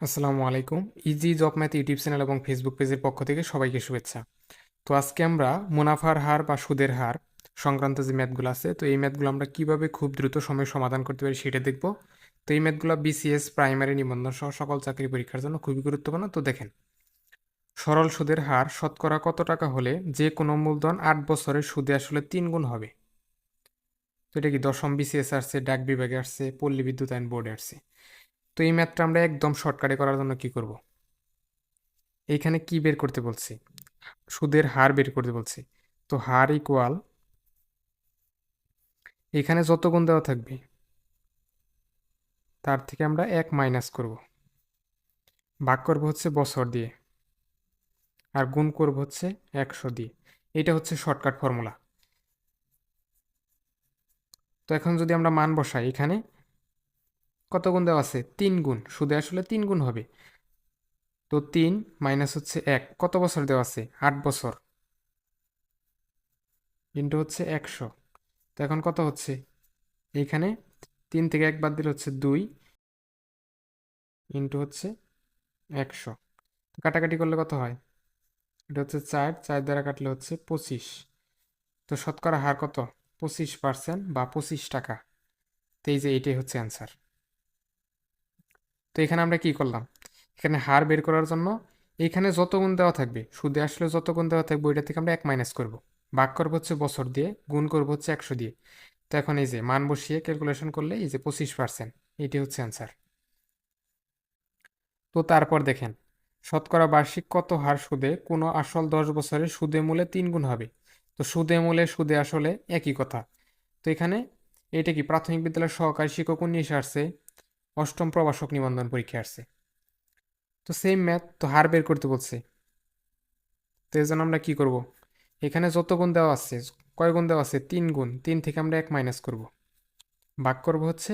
আসসালামু আলাইকুম। Easy job math YouTube channel এবং ফেসবুক পেজের পক্ষ থেকে সবাইকে শুভেচ্ছা। তো আজকে আমরা মুনাফার হার বা সুদের হার সংক্রান্ত যে ম্যাথগুলো আছে, তো এই ম্যাথগুলো আমরা কীভাবে খুব দ্রুত সময়ে সমাধান করতে পারি সেটা দেখব। তো এই ম্যাথগুলো বিসিএস প্রাইমারি নিবন্ধন সহ সকল চাকরি পরীক্ষার জন্য খুবই গুরুত্বপূর্ণ। তো দেখেন, সরল সুদের হার শতকরা কত টাকা হলে যে কোনো মূলধন আট বছরের সুদে আসলে তিন গুণ হবে? তো এটা কি দশম বিসিএস আসছে, ডাক বিভাগে আসছে, পল্লী বিদ্যুৎ আইন বোর্ডে আসছে। তো এই ম্যাথটা আমরা একদম শর্টকাটে করার জন্য কি করব? এইখানে কি বের করতে বলছি? সুদের হার বের করতে বলছি। তো হার ইকুয়াল এখানে যত গুণ দেওয়া থাকবে, তার থেকে আমরা এক মাইনাস করব। ভাগ করব হচ্ছে বছর দিয়ে আর গুণ করব হচ্ছে একশো দিয়ে। এটা হচ্ছে শর্টকাট ফর্মুলা তো এখন যদি আমরা মান বসাই এখানে কত গুণ দেওয়া আছে? তিন গুণ। সুদে আসলে তিন গুণ হবে। তো তিন মাইনাস হচ্ছে এক। কত বছর দেওয়া আছে? আট বছর। ইন্টু হচ্ছে একশো। তো এখন কত হচ্ছে? এইখানে তিন থেকে এক বাদ দিলে হচ্ছে দুই। ইন্টু হচ্ছে একশো। কাটাকাটি করলে কত হয়? এটা হচ্ছে চার। চার দ্বারা কাটলে হচ্ছে পঁচিশ। তো শতকরা হার কত? পঁচিশ পার্সেন্ট বা পঁচিশ টাকা। তো এই যে এইটাই হচ্ছে অ্যান্সার তো এখানে আমরা কি করলাম? এখানে হার বের করার জন্য এইখানে যত গুণ দেওয়া থাকবে, সুদে আসলে যত গুণ দেওয়া থাকবে, ওইটা থেকে আমরা এক মাইনাস করব। ভাগ করব হচ্ছে বছর দিয়ে, গুণ করব হচ্ছে একশো দিয়ে। তো এখন এই যে মান বসিয়ে ক্যালকুলেশন করলে এই যে পঁচিশ পার্সেন্ট এটি হচ্ছে অ্যান্সার তো তারপর দেখেন, শতকরা বার্ষিক কত হার সুদে কোনো আসল দশ বছরের সুদে মূলে তিন গুণ হবে? তো সুদে মূলে সুদে আসলে একই কথা। তো এখানে এটা কি প্রাথমিক বিদ্যালয়ের সহকারী শিক্ষক উনিশে আসছে অষ্টম প্রবাসক নিবন্ধন পরীক্ষা আসছে। তো সেম ম্যাথ তো হার বের করতে বলছে। তো এই জন্য আমরা কি করব? এখানে যত গুণ দেওয়া আছে, কয় গুণ দেওয়া আছে? তিন গুণ। তিন থেকে আমরা এক মাইনাস করব। ভাগ করব হচ্ছে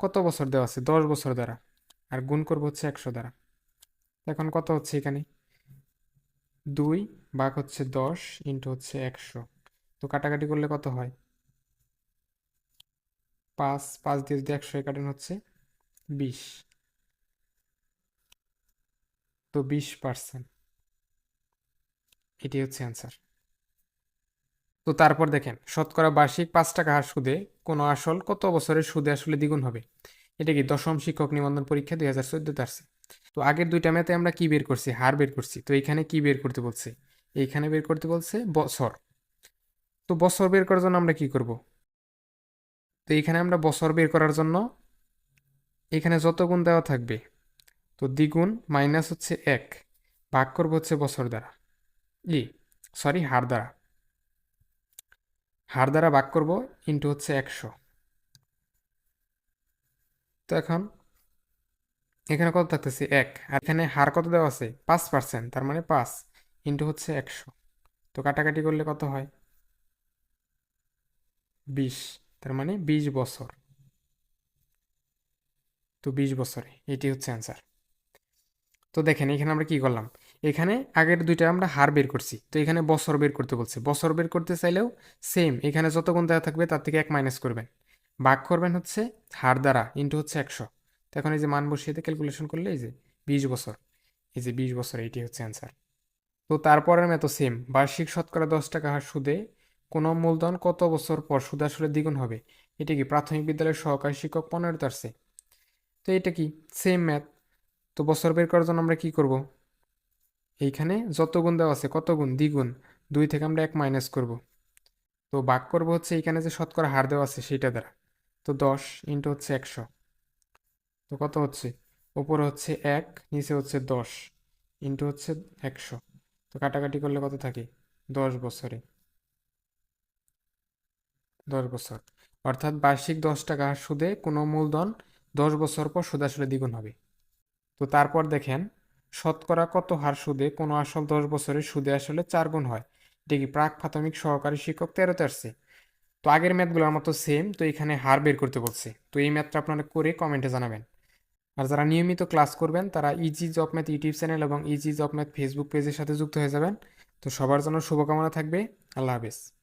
কত বছর দেওয়া আছে? দশ বছর দ্বারা। আর গুণ করব হচ্ছে একশো দ্বারা। এখন কত হচ্ছে এখানে? দুই ভাগ হচ্ছে দশ ইন্টু হচ্ছে একশো। তো কাটাকাটি করলে কত হয়? পাঁচ পাঁচ দিয়ে যদি একশো কাটানো হচ্ছে বিশ। তো বিশ পার্সেন্ট এটি হচ্ছে অ্যান্সার তো তারপর দেখেন, শতকরা বার্ষিক পাঁচ টাকা হার সুদে কোনো আসল কত বছরের সুদে আসলে দ্বিগুণ হবে? এটা কি দশম শিক্ষক নিবন্ধন পরীক্ষা দুই হাজার চোদ্দোতে আসছে? তো আগের দুইটা ম্যাথে আমরা কি বের করছি? হার বের করছি। তো এখানে কি বের করতে বলছে? এইখানে বের করতে বলছে বছর। তো বছর বের করার জন্য আমরা কি করব? তো এখানে আমরা বছর বের করার জন্য এখানে যত গুণ দেওয়া থাকবে, তো দ্বিগুণ মাইনাস হচ্ছে এক, ভাগ করব হচ্ছে বছর দ্বারা। ই সরি হার দ্বারা। হার দ্বারা ভাগ করব ইন্টু হচ্ছে একশো। তো এখন, এখানে কত থাকতেছে? এক। আর এখানে হার কত দেওয়া আছে? পাঁচ পার্সেন্ট তার মানে পাঁচ ইন্টু হচ্ছে একশো। তো কাটাকাটি করলে কত হয়? বিশ, তার মানে বিশ বছর। তো বিশ বছরে এটি হচ্ছে অ্যান্সার তো দেখেন, এখানে আমরা কি করলাম? এখানে আগের দুইটা আমরা হার বের করছি। তো এখানে বছর বের করতে বলছে। বছর বের করতে চাইলেও সেম এখানে যতক্ষণ দেওয়া থাকবে তার থেকে এক মাইনাস করবেন। ভাগ করবেন হচ্ছে হার দ্বারা ইন্টু হচ্ছে একশো। তো এখন এই যে মান বসিয়ে ক্যালকুলেশন করলে এই যে বিশ বছর, এই যে বিশ বছর এইটি হচ্ছে অ্যান্সার তো তারপরের মতো সেম বার্ষিক শতকরা দশ টাকা হার সুদে কোনো মূলধন কত বছর পর সুদ আসলে দ্বিগুণ হবে? এটা কি প্রাথমিক বিদ্যালয়ের সহকারী শিক্ষক পনেরোতে আসছে তো এটা কি? সেম ম্যাথ তো বছর বের করার জন্য আমরা কি করব? এইখানে যত গুণ দেওয়া আছে, কত গুণ? দ্বিগুণ। দুই থেকে আমরা এক মাইনাস করব। তো বাক করব হচ্ছে এইখানে যে শতকরা হার দেওয়া আছে সেইটা দ্বারা। তো দশ ইন্টু হচ্ছে একশো। তো কত হচ্ছে? ওপরে হচ্ছে এক, নিচে হচ্ছে দশ ইন্টু হচ্ছে একশো। তো কাটাকাটি করলে কত থাকে? দশ বছরে। দশ বছর। অর্থাৎ বার্ষিক দশ টাকা সুদে কোনো মূলধন দশ বছর পর সুদ আসলে দ্বিগুণ হবে। তো তারপর দেখেন, শতকরা কত হার সুদে কোনো আসল দশ বছরের সুদে আসলে চার গুণ হয়? এটা কি প্রাক প্রাথমিক সহকারী শিক্ষক তেরোতে আসছে? তো আগের ম্যাথগুলোর মতো সেম, তো এখানে হার বের করতে বলছে। তো এই ম্যাথটা আপনারা করে কমেন্টে জানাবেন। আর যারা নিয়মিত ক্লাস করবেন, তারা easy job math YouTube channel এবং ইজি জব ম্যাথ ফেসবুক পেজের সাথে যুক্ত হয়ে যাবেন। তো সবার জন্য শুভকামনা থাকবে। আল্লাহ হাফেজ।